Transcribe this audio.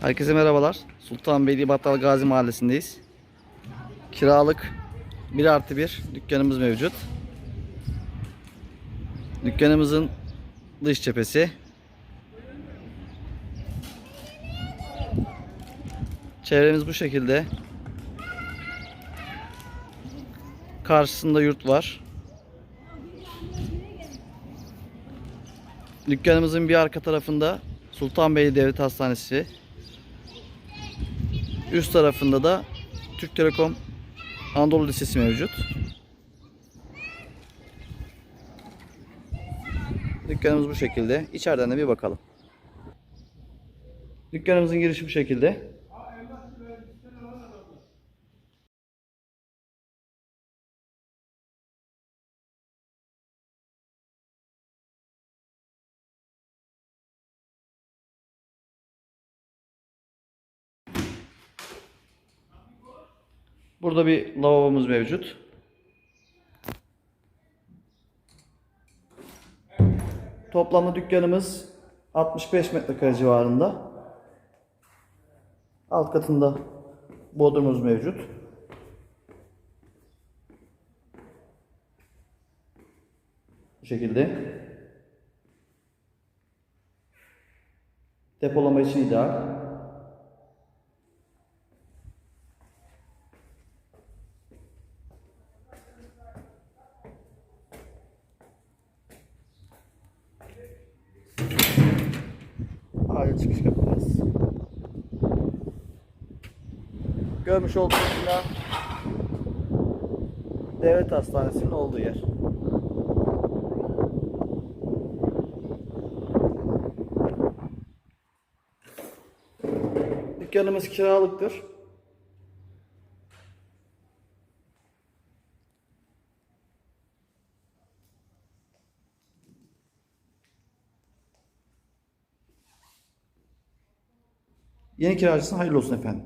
Herkese merhabalar. Sultanbeyli Battal Gazi Mahallesi'ndeyiz. Kiralık 1 artı 1 dükkanımız mevcut. Dükkanımızın dış cephesi. Çevremiz bu şekilde. Karşısında yurt var. Dükkanımızın bir arka tarafında Sultanbeyli Devlet Hastanesi. Üst tarafında da Türk Telekom Anadolu Lisesi mevcut. Dükkanımız bu şekilde. İçeriden de bir bakalım. Dükkanımızın girişi bu şekilde. Burada bir lavabomuz mevcut. Toplamda dükkanımız 65 metrekare civarında. Alt katında bodrumumuz mevcut. Bu şekilde. Depolama için ideal. Acil çıkış kapımız. Görmüş olduğunuz bina devlet hastanesinin olduğu yer. Dükkanımız kiralıktır. Yeni kiracısına hayırlı olsun efendim.